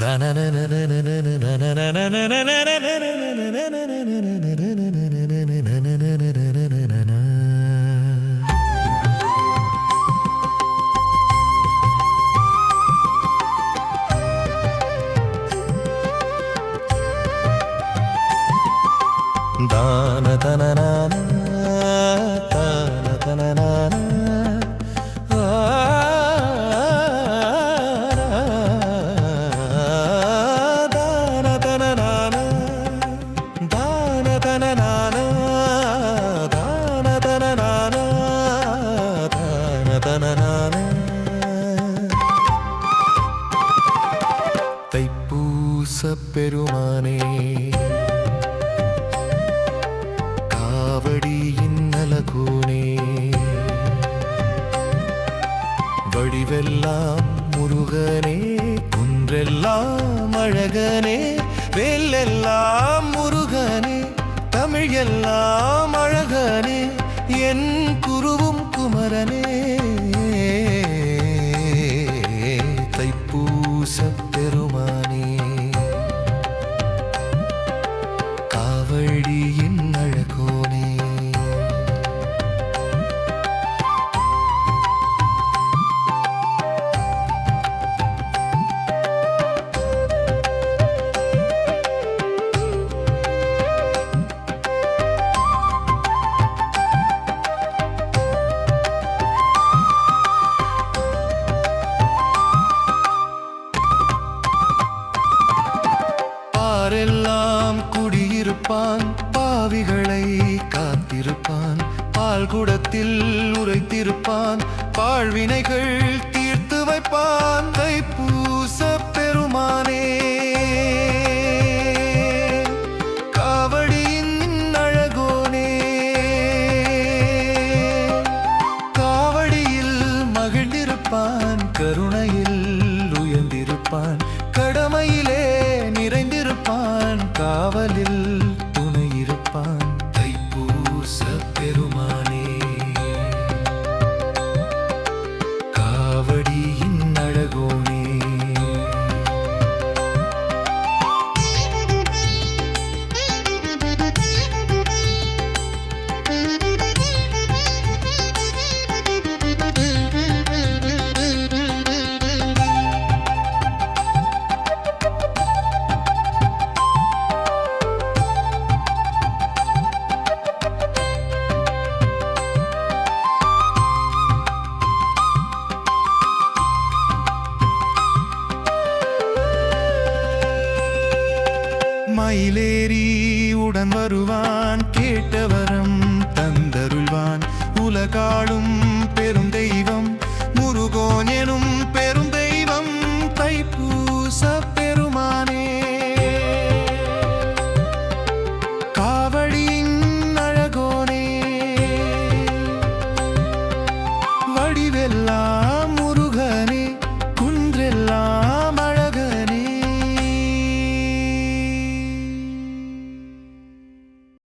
தான தன தான தன தான தைப்பூச பெருமானே காவடியின் நலகூனே வடிவெல்லாம் முருகனே குன்றெல்லாம் அழகனே வெல்லெல்லாம் முருகனே தமிழ் எல்லாம் அழகனே என் தைப்பூச பெருமானே காத்திருப்பான் பாவிகளை காத்திருப்பான். பால் குடத்தில் உரைத்திருப்பான் பாழ்வினைகள் தீர்த்து வைப்பான். தைப்பூச பெருமானே. காவடியின் அழகோனே. காவடியில் மகிழ்ந்திருப்பான் கருணையில் உயர்ந்திருப்பான். கடமையிலே நிறைந்திருப்பான் காவலில் மயிலேறி உடன் வருவான் கேட்டவரம் தந்தருள்வான். உலகாளும் பெரும் தெய்வம்